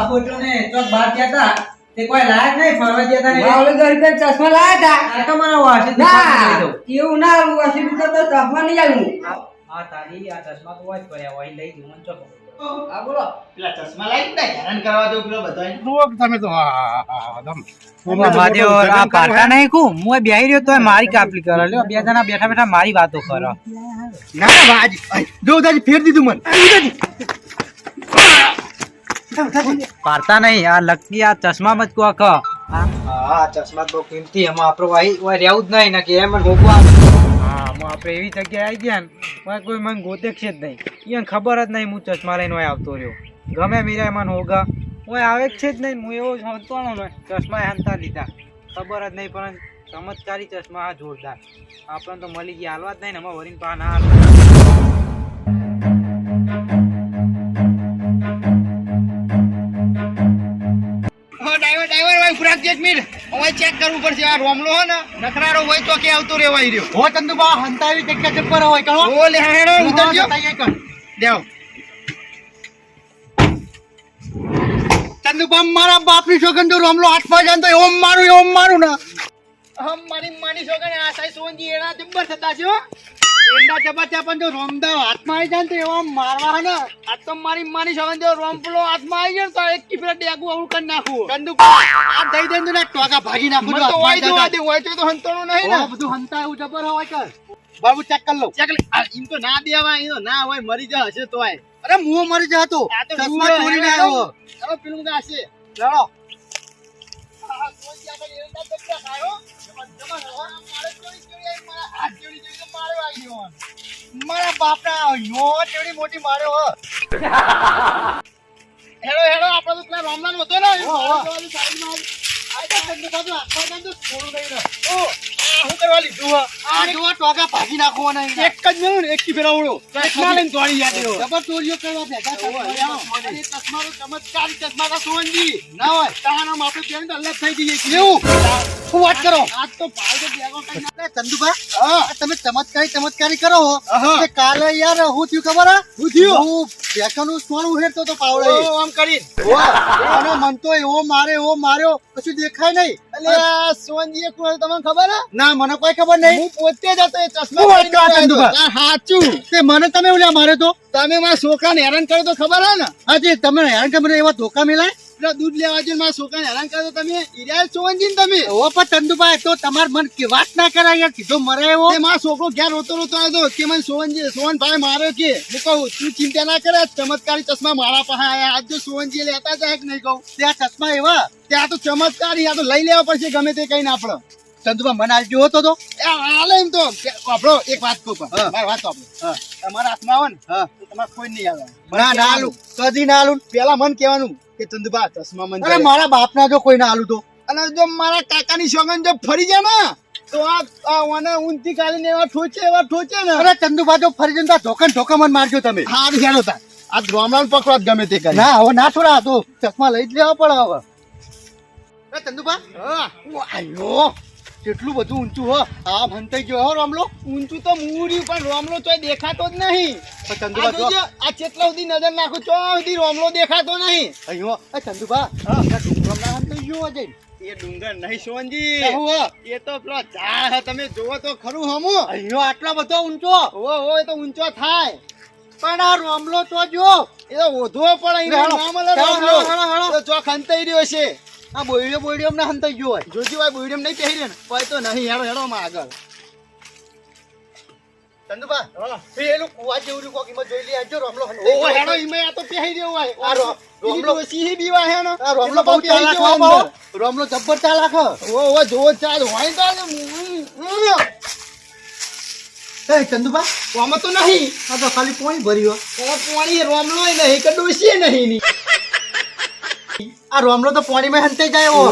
બાપુ એટલો ને ચોક બહાર ગયા હતા. તે કોઈ લાયક નહીં ફરવા ગયા હતા ને. માવલે તો રીતે ચશ્મા લાયા હતા. આ તો મને વાસી ના એવું ના આવું હશે તો તો ચશ્મા નહીં આવું આ તારી આ ચશ્મા તો વાજ કર્યા હોય લઈ જવું મને ચોક હા બોલો. પેલા ચશ્મા લાવી ને હેરાન કરવા દો પેલો બધાય રોગ તમે તો આ, આ, આ, આદમ. મહાદેવ આ પારકા નહીં કુ? હું બેહી રહ્યો તો મારી કાપલી કરો. લ્યો બે જણા બેઠા બેઠા મારી વાતો કરો. ના ના જો તાજી ફેર દીધું મને. પારતા નહીં. આ લકી આ ચશ્મા મત કો ક હા ચશ્મા બહુ કિંમતી. એમાં આપણો ભાઈ ઓય રહેવું જ નહીં. ને કે એમ જ ભોગવા હા આપણે એવી જગ્યાએ આવી ગયા ને કોઈ મને ગોતે છે જ નહીં. એને ખબર જ નહીં હું ચશ્મા લઈને ઓય આવતો રહ્યો. ગમે મીરા મને હોગા. ઓય આવે જ છે જ નહીં હું એવો હંતવાનો ને ચશ્મા હંતા લીધા. ખબર જ નહીં પણ ચમત્કારી ચશ્મા આ જોરદાર. આપણને તો મળી ગયા. હાલવા જ નહીં ને. અમે વરીને પા ના ખુરાક એક મિનિટ હવે ચેક કરવું પડશે. આ રોમલો હો ને નકરારો હોય તો કે આવતો રેવાય રહ્યો. હો ચંદુબા હંતાવી જગ્યા જબ્બર હોય કણો ઓ લે હેણો ઉતરજો. દેવ. ચંદુબા મારા બાપની તો રોમલો હાથમાં જાય તો ઓમ મારું ઓમ મારું ને. હમ મારી માની સોગંદ આ સાઈ સોનજી એના જબ્બર થતા છે હો એંડા પણ જો રોમદા હાથમાં આવી જાય ને તો એવા મારવા હે ને આ તો મારી માની છોકરી જો રોમપલો હાથમાં આવી જાય તો એક કીપરા ડેગુ આવું કરી નાખું. ચંદુ આ દઈ દઈ ને ટોકા ભાગી નાખું તો હોય જોવા દે હોય તો તો નહીં ને. બધું હંતા એવું જબર હોય કર. બાબુ ચેક કર લઉં. ચેક લે. એમ તો ના દેવા તો ના હોય મરી જા હશે તોય. અરે મું મરી જતો. તો ચશ્મા ચોરીને આવ્યો. ચાલો પેલું હશે લડો મારે બાપના યો કેવડી મોટી માર્યો હો હેડો હેડો આપણે તો પેલા રામલાલ હતો ને. સાઈડમાં તમે ચમત્કારી ચમત્કારી કરો કાલે યાર હું થયું ખબર હું? થયું? હું ભેંસોનું સોનું હેરતો તો પાવડે આમ કરી મન તો એવો મારે એવો માર્યો. કશું દેખાય નહીં. એટલે આ સોનજી કોણ તમને ખબર હે? ના મને કોઈ ખબર નહીં. હું પોતે જ હતો એ ચશ્મા સાચું. તે મને તમે ઓલા મારે તો? તમે મારા છોકરાને હેરાન કર્યો તો ખબર હે ને? હાજી તમે હેરાન કે મને એવા ધોકા મેલાય? પેલા દૂધ લેવા જઈને મારા છોકરાને હેરાન કરો તમે? ઈરાય સોનજી તમે? ઓ પણ ચંદુભાઈ તો તમાર મન કે વાત ના કરાય યાર કીધો મરે એવો. તે મારો છોકરો ઘેર રોતો રોતો આવ્યો કે મને સોનજી સોવનભાઈ માર્યો કે હું કહું તું ચિંતા ના કરે ચમત્કારી ચશ્મા મારા પાસે આયા. આજ જો સોનજી લેતા જાય કે નહીં કહું? ત્યાં ચશ્મા એવા? ત્યાં તો ચમત્કારી આ તો લઈ લેવા પડશે ગમે તે કઈ ના આપણે ચંદુભા મને આલજો હતો તો એ હાલે એમ તો. આપણો એક વાત કહું પણ. મારી વાત સાંભળો. તમારા હાથમાં આવે ને હા. તમારે કોઈ નહીં આવે. ના ના આલું કદી ના આલું પેલા મન કહેવાનું કે ચંદુભા ચશ્મા મન અરે મારા બાપના જો કોઈ ના આલું તો. અને જો મારા કાકાની સોગન જો ફરી જાય ને તો આ ઓને ઊંધી કાઢીને એવા ઠોચે એવા ઠોચે ને. અરે ચંદુભાઈ જો ફરી જઈને ઢોકન ઢોકા મન મારજો તમે. હા હેડો તા આ રોમલાલ પકડવા ગમે તે કરી. ના હવે ના છોડા તો ચશ્મા લઈ જ લેવા પડે હવે. અરે ચંદુભાઈ હા. આયો. કેટલું બધું ઊંચું હો. આ ભંતાઈ ગયો હો રામલો. ઊંચું તો મૂર્યું પણ રોમલો તો દેખાતો જ નહીં. ખરું હમુ. અયો બધો ઊંચો? ઓ ઓ એ તો ઊંચો થાય. પણ આ રોમલો તો જો એ તો ઓધો પણ અહીં રોમલો જો ખંતાઈ રહ્યો છે. આ બોડિયો બોઈડિયો અમને હંતાઈ ગયો હોય. જોજી ભાઈ બોઈડિયો નહીં પહેરી ને. તો નહીં હેડો હેડો માં આગળ. ચંદુભાઈ પેલું કુવા જેવું રહ્યું કોક એમાં જોઈ લે આજો રામલો ઓ હેડો ઈમે આ તો પહેરી રહ્યો હોય. આ રોમલો- ડોશી હી બીવા હે ને? આ રામલો બહુ બહુ પહેરી ગયો હો અંદર. બહુ. રામલો જબ્બર ચાલાક ઓ ઓ જોવો ચાલ હોય તો આજે ઉમ, ઉમ. એ ચંદુભાઈ આમાં તો નહીં. આ તો ખાલી પોણી ભર્યો પોણી રોમલો નહીં કે ડોસીએ નહીં ની. આ રોમલો તો પોણીમાં હંતે જાય ઓ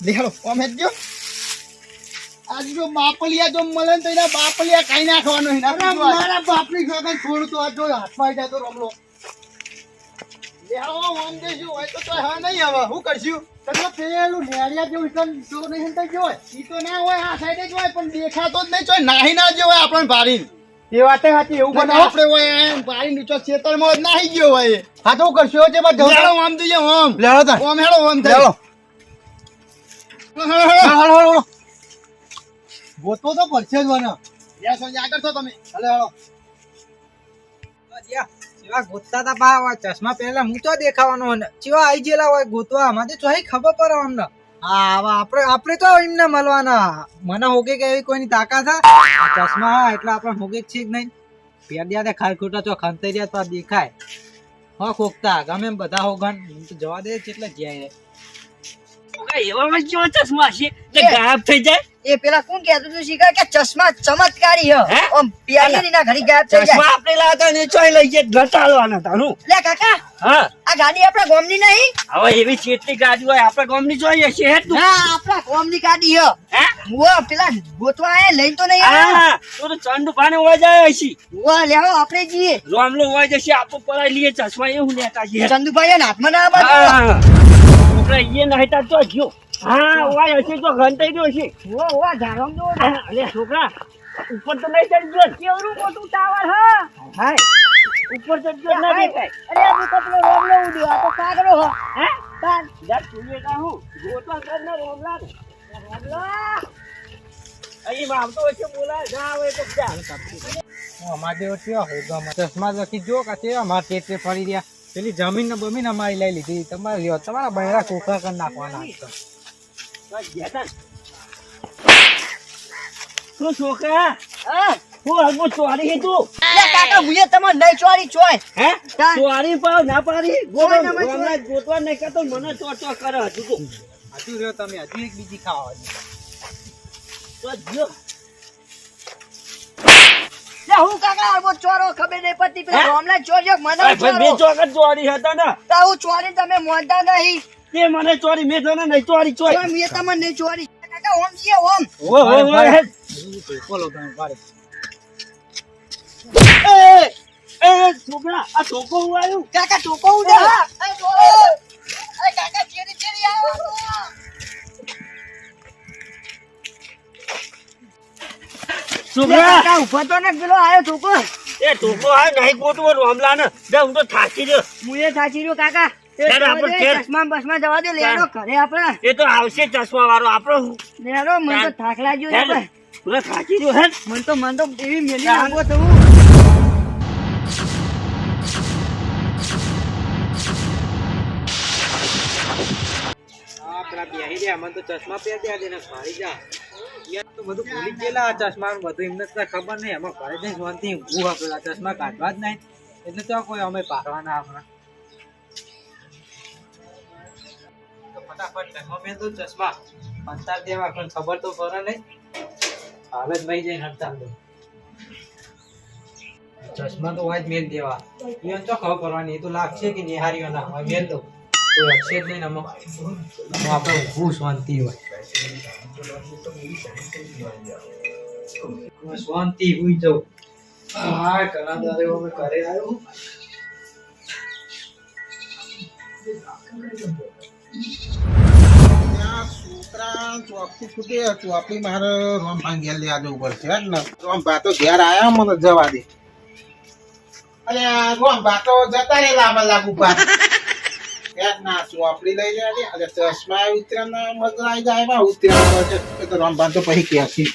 દેખાડો ઓમ હેડજો આજ જો બાપલિયા જો મળે ને તો એના બાપલિયા ખાઈ નાખવાનો છે. મારા બાપની ગગન છોડતો આ જો હાથમાં જાય તો રમલો. દેખાડો ઓમ દેશું હોય તો હા નહીં હવે. શું કરશું? પેલું જેવું નહીં ઈ તો ના હોય આ સાઈડે જ હોય પણ દેખાતો જ નહીં. ચોય નાહી ના જે હોય આપણને ભારી એ વાતે સાચી એવું બનાવ આપણે હોય પાણી નીચો ખેતરમાં જ નાહી ગયો હોય હા તો કરશો છે બાદ લેડો આમ જઈએ આમ. લેડો તા આમ હેડો આમ થઈ લેડો. હેડો, હેડો. ગોતો તો પડશે જ મને. યા સોજી, આગળ છો તમે. હલે હાલો. ચેવા ગોતતા તા બા હોય ચશ્મા પહેલા હું તો દેખાવાનો હોય ને ચેવા ગયેલા હોય ગોતવા મને તો ખબર પડે અમને? હા આપણે આપણે તો એમને મળવાના. મને હોગે કે એવી કોઈની તાકાત હા? ચશ્મા હા એટલે આપણે હોગે છે જ નહીં? પેડિયા દે ખાઈ ખોટા ચો ખંતેરિયા તો દેખાય. હો ખોકતા ગમે એમ બધા હોગન. તો જવા દે એટલે જાય એવામાં કેવો ચશ્મા છે? ગાયબ થઈ જાય? એ પેલા કોણ કહેતું હતું શિખર કે ચશ્મા ચમત્કારી હ? આમ પ્યારી ના ઘડી ગાયબ થઈ ચશ્મા આપણે લાતા ને ચોય લઈ જે ઘટાડવાના તારું લે કાકા હા. આ ગાડી આપણા ગોમની નહીં? હવે એવી ચેટલી ગાડી હોય આપણા ગોમની જોઈએ છે હે તું? હા આપણા ગોમની ગાડી હે. હે? મુવા પેલા ગોતવા આયા લઈને તો નહીં હા તું તો ચંદુ પાને હોય જાય છે. મુવા લેવો આપણે જઈએ. રોમલો હોય જશે આપો પરાઈ લઈએ ચશ્મા એવું લેતા છે. ચંદુભાઈ હાથમાં ના બાજુ હા. છોકરા એ નહીં તો ગયો. હા હોય હશે તો ઘંટાઈ ગયો છે. ઝાડમ અલે છોકરા ઉપર તો નહીં ચડી ગયો. કેવડું મોટું ટાવર હા? હાય. ઉપર ચડી ગયો ના દેખાય અરે આ તો ઉડ્યો. આ તો કાગડો હ. હે? તાર. તું કા કર ને આવતો બોલા આવે તો અમારે ચશ્મા લખી જો કે છે અમારે ટેટે ફરી રહ્યા. પેલી જમીન ને બમીન અમારી લઈ લીધી. તમારે લ્યો તમારા બહેરા કોખા કરી નાખવાના શું છોકરા હા. હગો ચોરી હે તું કાકા મુએ તમે નહીં ચોરી ચોય. હે? ચોરી પાવ ના પાડી? ગોળો હમણાં ગોતવા નહીં કરતો મને ચો ચો કરે હજુ તો. હજુ રહ્યો તમે હજુ એક બીજી ખાવા તો જો હું કાકા આવો ચોરો ખબર નહીં પડતી. પેલા ચોર્યો મને ચોરો? ચોરી હતા ને. તો હું ચોરી તમે મોનતા નહીં. તે મને ચોરી મેં તને નહીં ચોરી ચોરી. મેં તમને નહીં ચોરી. કાકા ઓમ છે ઓમ. ઓ ઓ હો. બોલો તમે વારે. એ એ છોકરા આ ટોકો હું આવ્યું કાકા ટોકો હું હા. એ એ કાકા ચેરી ચેરી આવ્યો છોકરા. કાકા ઊભો તો ને પેલો આયો ટોકો એ છોકરો આ નહીં ગોતવો રોમલા ને જા હું તો થાકી રહ્યો. કાકા એ દે, ખેર. ચશ્મા બસમાં જવા દે લેડો ઘરે આપણે. એ તો આવશે ચશ્મા વાળો આપણો લેડો મને તો થાક લાગ્યો છે ભાઈ. પૂરા થાકી ગયો હે મને તો મને તો એવી મેલી ચાલ. નાખો તો હું હા પેલા બેહી રહ્યા મને તો ચશ્મા પહેરી દે દેને ફાડી જા. તો બધું ભૂલી ગયેલા આ ચશ્મા બધું એમને ખબર નહીં. એમાં શાંતિ આપેલા ચશ્મા કાઢવા જ નહીં. એટલે તો કોઈ અમે પાડવાના હમણાં. ફટાફટ ચશ્મા પહેર દો ચશ્મા અંતાર દેવા પણ ખબર તો પડે નહીં. હાલ જ ભાઈ જઈને અંતાર દે. ચશ્મા તો હોય જ મેલ દેવા. ઈવન તો ખબર પડવાની? એ તો લાગશે કે નિહારીઓ ના હોય, મેલ દો કોઈ અક્ષર નહીં નમો આપણે હું શાંતિ હોય. શાંતિ હુઈ જાઉં. હા ઘણા દારે અમે ઘરે આવ્યો. ચોકથી તો ચોપડી લઈ લે અરે ચશ્મા ઉતરે ના મગરાઈ જાય બા ઉતરે તો પછી ક્યાંથી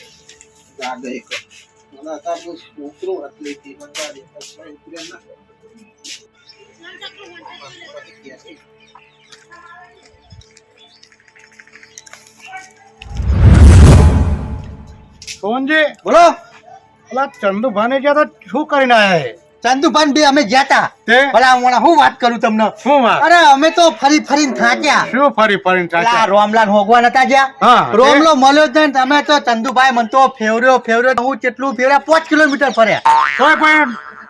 મને હતા છોકરો એટલે ચશ્મા ઉતરે સોનજી બોલો. પેલા ચંદુભાને ગયા તો શું કરીને આવ્યા છે ચંદુભાન બે અમે ગયા તા. ભલા મોણા હું વાત કરું તમને? શું વાત? અરે અમે તો ફરી ફરીને થાક્યા. શું ફરી ફરીને થાક્યા? રોમલાલ હોગવા નતા ગયા. રોમલો મળ્યો જ નહીં તમે તો ચંદુભાઈ મને તો ફેવર્યો ફેવર્યો હું કેટલું ફેવર્યા પાંચ કિલોમીટર ફર્યા.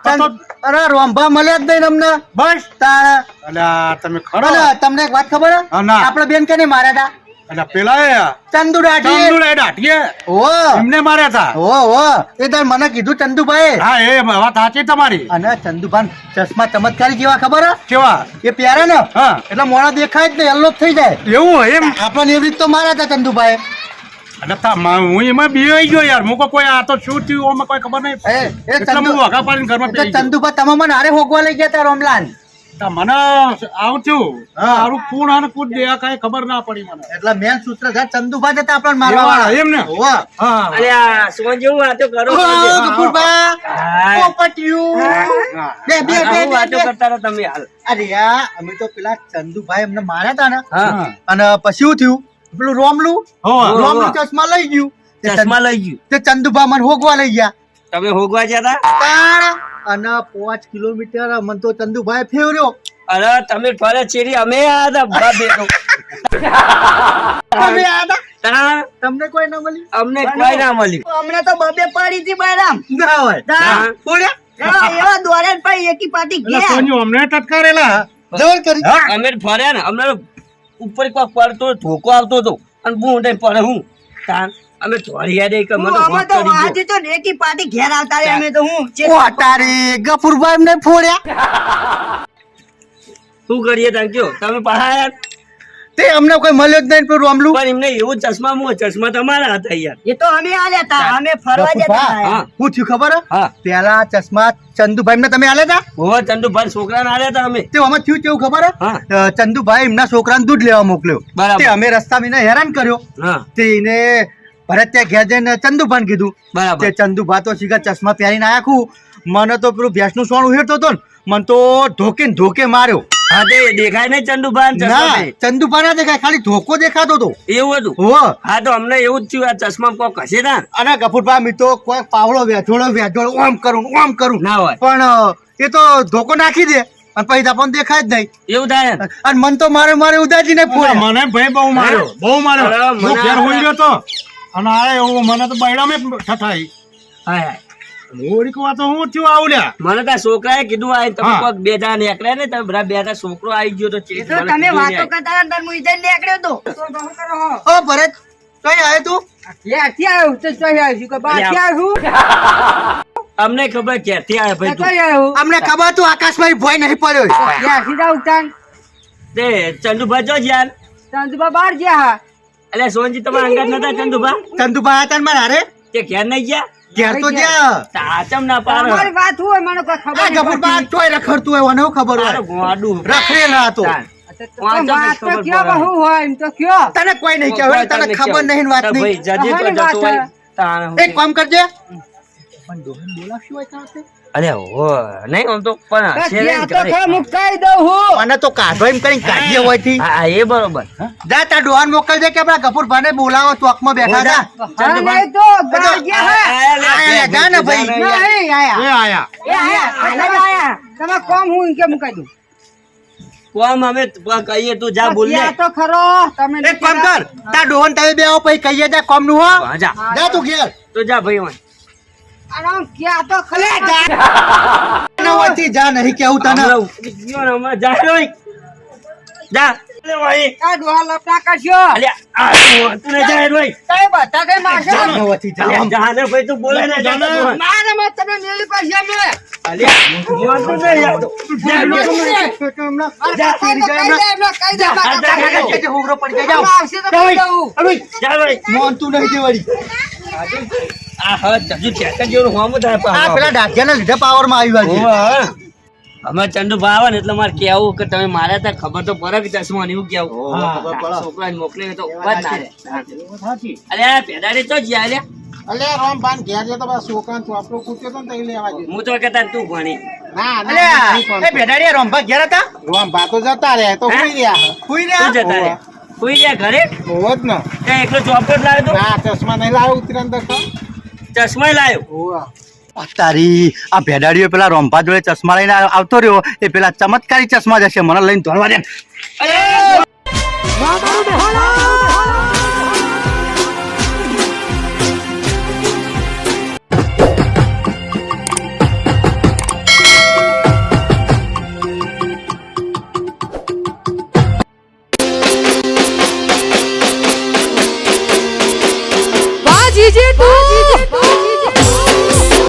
પણ અરે રોમભા મળ્યા જ નહીં અમને બસ. તારા તમે ખરો. તમને એક વાત ખબર આપડે હા, કે નહીં બેન માર્યા હતા અલ્યા પેલા એ ચંદુ રાઠી ચંદુડા દાઢીએ ઓ એમને માર્યા હતા ઓ ઓ એ તાર મને કીધું ચંદુભાઈ હા એ વાત સાચી તમારી. અને ચંદુભાન ચશ્મા ચમત્કારી કેવા ખબર? કેવા? એ પ્યારા ને હા. એટલે મોણા દેખાય જ ને યલ્લો થઈ જાય. એવું એમ? આપણને એવી રીત તો માર્યા હતા ચંદુભાઈ એટલે તા- હું એમાં બીવાઈ ગયો યાર. મુકો કોઈ આ તો શું થયું ઓમાં કોઈ ખબર નહીં. એ એ ચંદુ વાઘા પાડીને ઘરમાં એ તો બેસી ગયો. ચંદુભા તમે મને હારે હોગવા લઈ ગયા તા રોમલાન. તા આવું આવતું. મારું કુણ અને કુદ દે કઈ ખબર ના પડી મને. એટલે મેન સૂત્રધાર ચંદુભા જતા આપણને મારવા વાળા. એમ ને? હોવા. હા. અલ્યા શું જેવું વાતો કરો. ઓ, છો? પોપટિયું. બે, બે, બે, વાતો કરતા રહો તમે હાલ. અરે યાર, અમે તો પેલા ચંદુભાઈ એમને માર્યા તા ને. અને પછી શું થયું? પેલું રોમલું. રોમલું ચશ્મા લઈ ગયું. ચશ્મા લઈ ગયું. તે ચંદુભા મને હોગવા લઈ ગયા. તમે હોગવા ગયા હતા. અને પાંચ કિલોમીટર મને તો ચંદુભાઈ ફેવર્યો અરે તમે ફરે ચેરી અમે આયા હતા ભા તમે આયા તા? તમને કોઈ ના મળી અમને કોઈ ના. મળી અમને તો બબે પડી હતી બૈરામ ના હોય. હા. એવા દોરે ને એકી પાટી ગયા. સોનુ અમને ટટકારેલા. જબર કરી. અમે ફર્યા ને અમને ઉપર કોક પડતો ધોકો આવતો હતો. અને હું ઊંડાઈ પડે હું. તાણ અમે ધોળિયા યાદ કે મને અમે તો. વાંચી તો નેકી પાટી ઘેર આવતા રે અમે તો હું ઓ તારે ગફુરભાઈ એમને ફોડ્યા. શું કરીએ કયો તમે પાછા તે અમને કોઈ મળ્યો જ નહીં પેલું રોમલું પણ એમને એવું ચશ્મા મો ચશ્મા તમારા હતા યાર. એ તો અમે આ લેતા અમે ફરવા જતા હતા. હા શું થયું ખબર? હા. પેલા ચશ્મા ચંદુભાઈ ને તમે આલ્યા તા હોવા ચંદુભાઈ છોકરા ના આવ્યા હતા અમે. તે અમે થયું કેવું ખબર? હા. ચંદુભાઈ એમના છોકરાને દૂધ લેવા મોકલ્યો. બરાબર. તે અમે રસ્તા એને હેરાન કર્યો. હા. તે એને ભરત ત્યાં ઘેર જઈને ચંદુભાઈને કીધું. બરાબર. તે ચંદુભા તો સીધા ચશ્મા પહેરીને આખું. મને તો પેલું ભેંસનું સોનું ઉહેરતો હતો ને મને તો ધોકે ધોકે માર્યો. હા તે દેખાય નહીં ચંદુભાઈ ના પહેરી. ના દેખાય ખાલી ધોકો દેખાતો હતો. એવું હતું? હો. હા તો અમને એવું જ થયું આ ચશ્મા કોક હશે ના અને ગફુરભા મી કોઈ પાવડો વેચોળો વેચોળો ઓમ કરું ઓમ કરું. ના હોય. પણ એ તો ધોકો નાખી દે અને પછી પણ દેખાય જ નહીં. એવું થાય અને મન તો મારે મારે ઉદાસી ને મને ભાઈ બહુ માર્યો બહુ માર્યો. હું ઘેર હોઈ ગયો તો. અને આ એવું મને તો બૈડામે ઠઠાઈ. વાતો હું થયું આવલ્યા મને તો છોકરાએ કીધું આ તમે. કોક બે જણા નીકળ્યા ને તમે બધા બે જણા છોકરો આવી ગયો તો એ ચેત તો મને તમે વાતો કરતા હતા ને તાર નીકળ્યો તો તો તો. શું કરો હો? ઓ ભરત કઈ આવે તું? ક્યાંથી આવ્યું તો ચોઈ આવ્યું કે બહારથી અલ્યા. આવ્યું અમને ખબર ક્યાંથી ભાઈ કઈ આવ્યું અમને ખબર તું આકાશમાં ભય નહીં પડ્યો ક્યાંથી જાવ તાન. તે ચંદુભાઈ જો જ્યાં. ચંદુભાઈ બહાર ગયા એટલે સોનજી તમારા અંગત નતા ચંદુભા? ચંદુભા હતા ને મારા હારે? તે ઘેર નહીં ગયા? ઘેર તો ગયા. તાચમ ના પાર તમારી વાત હોય મને કોઈ ખબર આ નહીં ગફુરભા પડતી. તોય રખડતું હોય મને ખબર હોય? ગોડું રખડેલા હતો. તને કોઈ નહીં કહેવાય તને ખબર નહીં વાત નહીં એક કામ કરજે. પણ દોહન બોલાવશું હોય તાર? અરે હો નહીં આમ તો પણ મુકાઈ દઉં હું. મને તો કાઢો એમ કરીને કાઢીએ હોયથી. હા એ બરોબર. જા તા ડોહાન મોકલજે કે આપણા ગફુરભાઈને બોલાવો ચોકમાં બેઠા હતા નહીં તો. આયા જા ને ભાઈ. નહીં આયા. એ આયા. એ આયા. આયા. તમે કોમ હું કે મુકાઈ દઉં? કોમ અમે કહીએ તું જા બોલ ને તો ખરો. તમે એક કામ કર. તા ડોહન તમે બે આવો પછી કહીએ જા કોમનું હો જા. જા તું ઘેર. તો જા ભાઈ વાંય. આરામ ક્યાં તો ખરે ના હોયથી જા નહીં કેવું તને હમણાં હમણાં જા રોય. જા લે ભાઈ. આ ડોહા લપટા કરશો અલ્યા, તું ને જા રોય. કઈ બધા કઈ મારશો જા જા જા ને ભાઈ તું બોલે ને જા મારે માં તમે મેલી પાસે અમે અલ્યા, વાંચું ને યાર. જા રોય. જા, ફેરી જા એમના. કઈ જા, જા, જા. હોગરો પડી જાય આવશે તો કહી દઉં જા. મોનતું નહીં તે વળી. આ હા, હજુ ટ્રેક્ટર જેવું હોમું થાય આ પેલા ડાઢિયાના લીધે પાવરમાં આવ્યા છે. અમે ચંદુભા આવે ને એટલે મારે કેવું કે તમે મારે ત્યાં ખબર તો પડે કે ચશ્મા ને એવું કેવું છોકરાને મોકલીને તો ઊભા ના રે અરે પેદાડે તો જ્યાં લે. અલે રોમ પાન ઘેર જતો બસ છોકરાને ચોપડો કૂટ્યો તો ને લેવા ગયો હું તો કેતા તું ભણી. ના અલ્યા, ના. એ ભેડાડીયા રોમભા ઘેર હતા? રોમ તો જતા રે તો હે? રહ્યા. હુઈ રહ્યા? જતા રે કોઈ રહ્યા ઘરે? હોવ જ ને. ત્યાં એકલો ચોપલેટ લાવ્યો તો? ના ચશ્મા નહીં લાવ્યો ઉતરાણ દરખા ચશ્મા લાવ્યો હોવા તારી આ ભેડાડીઓ પેલા રોંભા જોડે ચશ્મા લઈને આવતો રહ્યો. એ પેલા ચમત્કારી ચશ્મા જશે. મને લઈને ધોળવા દે.